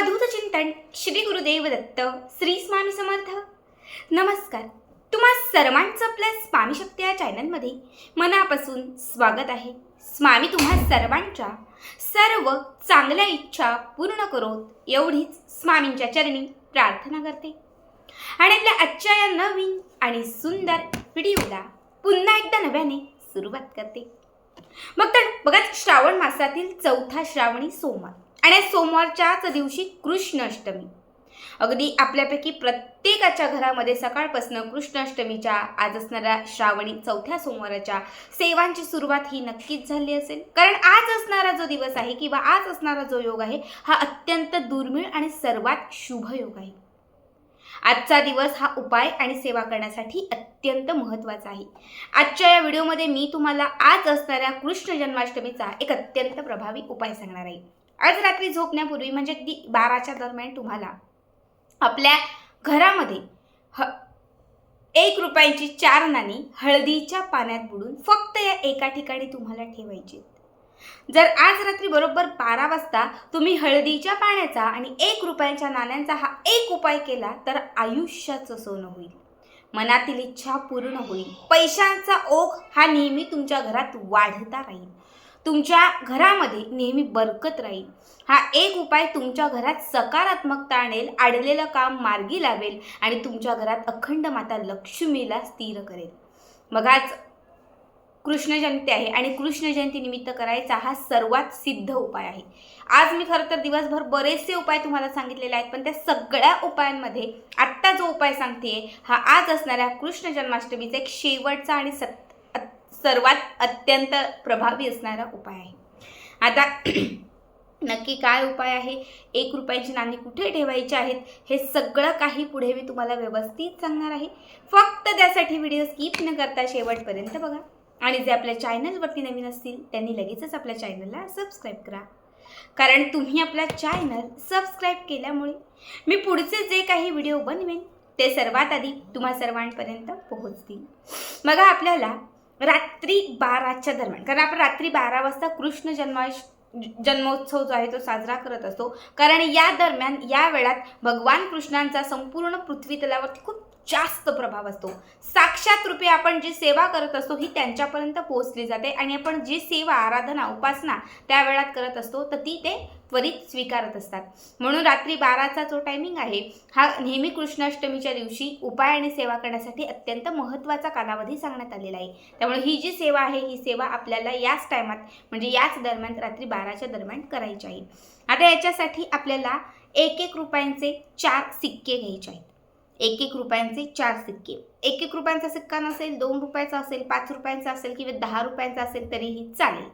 अवधूत चिंतन श्री गुरुदेव दत्त श्री स्वामी समर्थ. नमस्कार. तुम्हा सर्वांचं आपल्या स्वामी शक्ती या चॅनलमध्ये मनापासून स्वागत आहे. स्वामी तुम्हा सर्वांच्या सर्व चांगल्या इच्छा पूर्ण करोत एवढीच स्वामींच्या चरणी प्रार्थना करते. आणि आपल्या आजच्या या नवीन आणि सुंदर व्हिडिओला पुन्हा एकदा नव्याने सुरुवात करते. मग तर बघा श्रावण मासातील चौथा श्रावणी सोमवार. आणि या सोमवारच्याच दिवशी कृष्णाष्टमी. अगदी आपल्यापैकी प्रत्येकाच्या घरामध्ये सकाळपासून कृष्णाष्टमीच्या आज असणाऱ्या श्रावणी चौथ्या सोमवाराच्या सेवांची सुरुवात ही नक्कीच झाली असेल. कारण आज असणारा जो दिवस आहे किंवा आज असणारा जो योग आहे हा अत्यंत दुर्मिळ आणि सर्वात शुभ योग आहे. आजचा दिवस हा उपाय आणि सेवा करण्यासाठी अत्यंत महत्त्वाचा आहे. आजच्या या व्हिडिओमध्ये मी तुम्हाला आज असणाऱ्या कृष्ण जन्माष्टमीचा एक अत्यंत प्रभावी उपाय सांगणार आहे. आज रात्री झोपण्यापूर्वी म्हणजे अगदी बाराच्या दरम्यान तुम्हाला आपल्या घरामध्ये ह एक रुपयांची चार नाणी हळदीच्या पाण्यात बुडून फक्त या एका ठिकाणी तुम्हाला ठेवायची जर आज रात्री बरोबर बारा वाजता तुम्ही हळदीच्या पाण्याचा आणि एक रुपयांच्या नाण्यांचा हा एक उपाय केला तर आयुष्याचं सोनं होईल. मनातील इच्छा पूर्ण होईल. पैशांचा ओघ हा नेहमी तुमच्या घरात वाढता राहील. तुमच्या घरामध्ये नेहमी बरकत राहील. हा एक उपाय तुमच्या घरात सकारात्मकता आणेल आडलेलं काम मार्गी लावेल आणि तुमच्या घरात अखंड माता लक्ष्मीला स्थिर करेल. मग आज कृष्ण जयंती आहे आणि कृष्ण जयंतीनिमित्त करायचा हा सर्वात सिद्ध उपाय आहे. आज मी खरं तर दिवसभर बरेचसे उपाय तुम्हाला सांगितलेले आहेत पण त्या सगळ्या उपायांमध्ये आत्ता जो उपाय सांगते हा आज असणाऱ्या कृष्ण जन्माष्टमीचा एक शेवटचा आणि सत्य सर्वात अत्यंत प्रभावी असणारा उपाय आहे. आता नक्की काय उपाय आहे? एक रुपयाची नाणी कुठे ठेवायची आहेत? हे सगळं काही पुढे मी तुम्हाला व्यवस्थित सांगणार आहे. फक्त त्यासाठी व्हिडिओ स्किप न करता शेवटपर्यंत बघा. आणि जे आपल्या चॅनलवरती नवीन असतील त्यांनी लगेचच आपल्या चॅनलला सबस्क्राईब करा. कारण तुम्ही आपला चॅनल सबस्क्राईब केल्यामुळे मी पुढचे जे काही व्हिडिओ बनवेन ते सर्वात आधी तुम्हा सर्वांपर्यंत पोहोचतील. बघा आपल्याला रात्री बाराच्या दरम्यान. कारण आपण रात्री बारा वाजता कृष्ण जन्माष्ट जन्मोत्सव जो आहे तो साजरा करत असतो. कारण या दरम्यान या वेळात भगवान कृष्णांचा संपूर्ण पृथ्वी तलावरती खूप जास्त प्रभाव असतो. साक्षात रूपे आपण जी सेवा करत असतो ही त्यांच्यापर्यंत पोहोचली जाते. आणि आपण जी सेवा आराधना उपासना त्या वेळात करत असतो तर ती ते त्वरित स्वीकारत असतात. म्हणून रात्री बाराचा जो टायमिंग आहे हा नेहमी कृष्णाष्टमीच्या दिवशी उपाय आणि सेवा करण्यासाठी अत्यंत महत्त्वाचा कालावधी सांगण्यात आलेला आहे. त्यामुळे ही जी सेवा आहे ही सेवा आपल्याला याच टायमात म्हणजे याच दरम्यान रात्री बाराच्या दरम्यान करायची आहे. आता याच्यासाठी आपल्याला एक एक रुपयांचे चार सिक्के घ्यायचे आहेत. एक एक रुपयांचे चार सिक्के. एक एक रुपयांचा सिक्का नसेल दोन रुपयाचा असेल पाच रुपयांचा असेल किंवा दहा रुपयांचा असेल तरीही चालेल.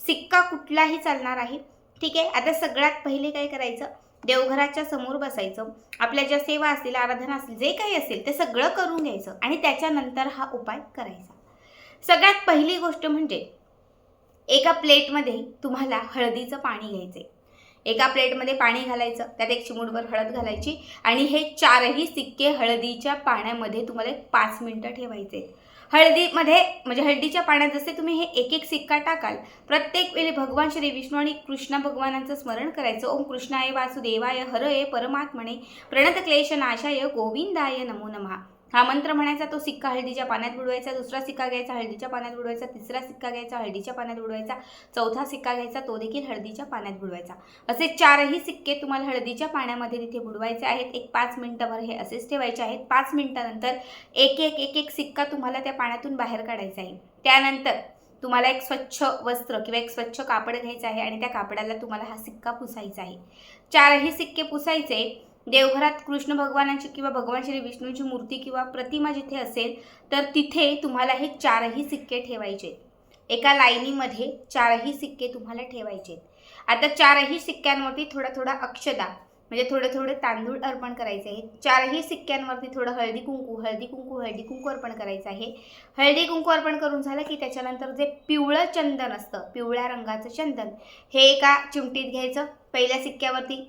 सिक्का कुठलाही चालणार आहे ठीक आहे? आता सगळ्यात पहिले काय करायचं? देवघराच्या समोर बसायचं. आपल्या ज्या सेवा असतील आराधना असतील जे काही असेल ते सगळं करून घ्यायचं आणि त्याच्यानंतर हा उपाय करायचा. सगळ्यात पहिली गोष्ट म्हणजे एका प्लेटमध्ये तुम्हाला हळदीचं पाणी घ्यायचं एका प्लेटमध्ये पाणी घालायचं त्यात एक चिमूटभर हळद घालायची आणि हे चारही सिक्के हळदीच्या पाण्यामध्ये तुम्हाला एक पाच मिनटं ठेवायचे हळदीमध्ये म्हणजे हळदीच्या पाण्यात जसे तुम्ही हे एक एक सिक्का टाकाल प्रत्येक वेळी भगवान श्री विष्णू आणि कृष्ण भगवानांचं स्मरण करायचं. ओम कृष्णाय वासुदेवाय हरये परमात्मने प्रणत क्लेश नाशाय गोविंदाय नमो नमः. हा मंत्र म्हणायचा तो सिक्का हळदीच्या पाण्यात बुडवायचा दुसरा सिक्का घ्यायचा हळदीच्या पाण्यात बुडवायचा तिसरा सिक्का घ्यायचा हळदीच्या पाण्यात बुडवायचा चौथा सिक्का घ्यायचा तो देखील हळदीच्या पाण्यात बुडवायचा. असे चारही सिक्के तुम्हाला हळदीच्या पाण्यामध्ये तिथे बुडवायचे आहेत. एक पाच मिनटंभर हे असेच ठेवायचे आहेत. पाच मिनटानंतर एक एक एक एक सिक्का तुम्हाला त्या पाण्यातून बाहेर काढायचा आहे. त्यानंतर तुम्हाला एक स्वच्छ वस्त्र किंवा एक स्वच्छ कापड घ्यायचं आहे आणि त्या कापडाला तुम्हाला हा सिक्का पुसायचा आहे. चारही सिक्के पुसायचे देवघरात कृष्ण भगवानाची किंवा भगवान श्री विष्णूची मूर्ती किंवा प्रतिमा जिथे असेल तर तिथे तुम्हाला हे चारही सिक्के ठेवायचे एका लाईनीमध्ये चारही सिक्के तुम्हाला ठेवायचे आता चारही सिक्क्यांवरती थोडा थोडा अक्षदा म्हणजे थोडे थोडे तांदूळ अर्पण करायचे आहे चारही सिक्क्यांवरती थोडं हळदी कुंकू हळदी कुंकू हळदी कुंकू अर्पण करायचं आहे. हळदी कुंकू अर्पण करून झालं की त्याच्यानंतर जे पिवळं चंदन असतं पिवळ्या रंगाचं चंदन हे एका चिमटीत घ्यायचं. पहिल्या सिक्क्यावरती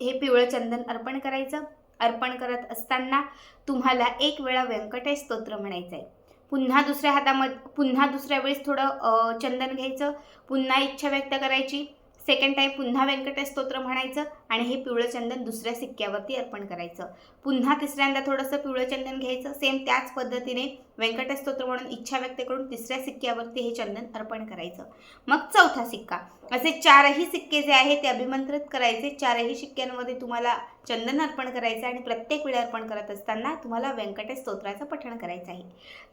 हे पिवळं चंदन अर्पण करायचं. अर्पण करत असताना तुम्हाला एक वेळा व्यंकटेश स्तोत्र म्हणायचं आहे पुन्हा दुसऱ्या हातामध्ये पुन्हा दुसऱ्या वेळेस थोडं चंदन घ्यायचं. पुन्हा इच्छा व्यक्त करायची. सेकंड टाईम पुन्हा व्यंकटेश स्तोत्र म्हणायचं. आणि हे पिवळं चंदन दुसऱ्या सिक्क्यावरती अर्पण करायचं. पुन्हा तिसऱ्यांदा थोडंसं पिवळं चंदन घ्यायचं. सेम त्याच पद्धतीने व्यंकटेश स्तोत्र म्हणून इच्छा व्यक्त करून तिसऱ्या सिक्क्यावरती हे चंदन अर्पण करायचं. मग चौथा सिक्का. असे चारही सिक्के जे आहेत ते अभिमंत्रित करायचे. चारही शिक्क्यांमध्ये तुम्हाला चंदन अर्पण करायचं आणि प्रत्येक वेळी अर्पण करत असताना तुम्हाला व्यंकटेश स्तोत्राचं पठण करायचं आहे.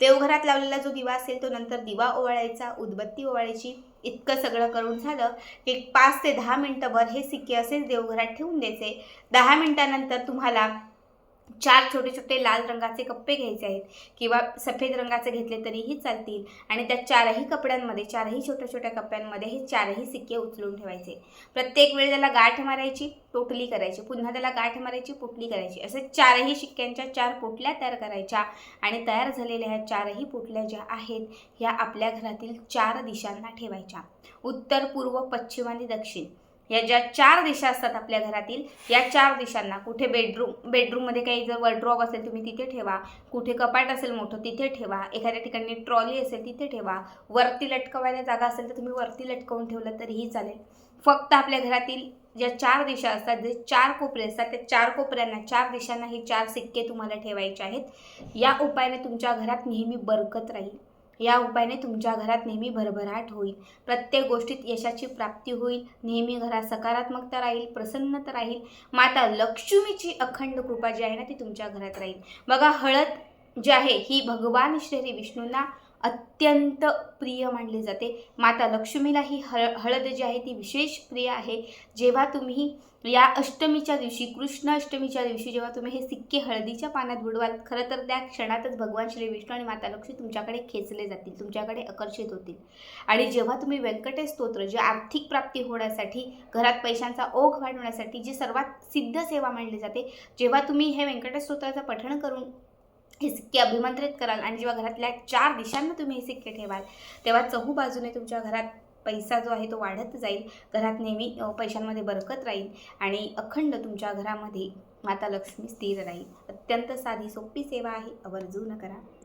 देवघरात लावलेला जो दिवा असेल तो नंतर दिवा ओवाळायचा उदबत्ती ओवाळायची. इतकं सगळं करून झालं. की पाच ते दहा मिनटंभर हे सिक्के असेच देवघरात ठेवून द्यायचे. दहा मिनटानंतर तुम्हाला चार छोटे छोटे लाल रंगाचे कप्पे घ्यायचे आहेत किंवा सफेद रंगाचे घेतले तरीही चालतील. आणि त्या चारही कपड्यांमध्ये चारही छोट्या छोट्या कप्प्यांमध्ये हे चारही सिक्के उचलून ठेवायचे. प्रत्येक वेळी त्याला गाठ मारायची पोटली करायची. पुन्हा त्याला गाठ मारायची पोटली करायची. असे चारही शिक्क्यांच्या चार पोटल्या तयार करायच्या. आणि तयार झालेल्या ह्या चारही पोटल्या ज्या आहेत ह्या आपल्या घरातील चार दिशांना ठेवायच्या. उत्तर पूर्व पश्चिम आणि दक्षिण. या ज्या चार दिशा असतात आपल्या घरातील या चार दिशांना कुठे बेडरूम बेडरूममध्ये काही जर वॉर्ड्रॉप असेल तुम्ही तिथे ठेवा. कुठे कपाट असेल मोठं तिथे ठेवा. एखाद्या ठिकाणी ट्रॉली असेल तिथे ठेवा. वरती लटकवायला जागा असेल तर तुम्ही वरती लटकवून ठेवलं तरीही चालेल. फक्त आपल्या घरातील ज्या चार दिशा असतात जे चार कोपरे असतात त्या चार कोपऱ्यांना चार दिशांना हे चार सिक्के तुम्हाला ठेवायचे आहेत. या उपायाने तुमच्या घरात नेहमी बरकत राहील. या उपायाने तुमच्या घरात नेहमी भरभराट होईल. प्रत्येक गोष्टीत यशाची प्राप्ती होईल. नेहमी घरात सकारात्मकता राहील प्रसन्नता राहील. माता लक्ष्मीची अखंड कृपा जी आहे ना ती तुमच्या घरात राहील. बघा हळद जी आहे ही भगवान श्री विष्णूंना अत्यंत प्रिय मानले जाते. माता लक्ष्मीला ही हळ हळद जी आहे ती विशेष प्रिय आहे. जेव्हा तुम्ही या अष्टमीच्या दिवशी कृष्ण अष्टमीच्या दिवशी जेव्हा तुम्ही हे सिक्के हळदीच्या पाण्यात बुडवाल खरं तर त्या क्षणातच भगवान श्री विष्णू आणि माता लक्ष्मी तुमच्याकडे खेचले जातील तुमच्याकडे आकर्षित होतील. आणि जेव्हा तुम्ही व्यंकटेश स्तोत्र जे आर्थिक प्राप्ती होण्यासाठी घरात पैशांचा ओघ वाढवण्यासाठी जी सर्वात सिद्ध सेवा मानली जाते जेव्हा तुम्ही हे व्यंकटेश स्तोत्राचं पठण करून हे सिक्के अभिमंत्रित कराल आणि जेव्हा घरातल्या चार दिशांना तुम्ही हे सिक्के ठेवाल तेव्हा चहू बाजूने तुमच्या घरात पैसा जो आहे तो वाढत जाईल घरात नेहमी पैशांमध्ये बरकत राहील आणि अखंड तुमच्या घरामध्ये माता लक्ष्मी स्थिर राहील. अत्यंत साधी सोपी सेवा आहे आवर्जून करा.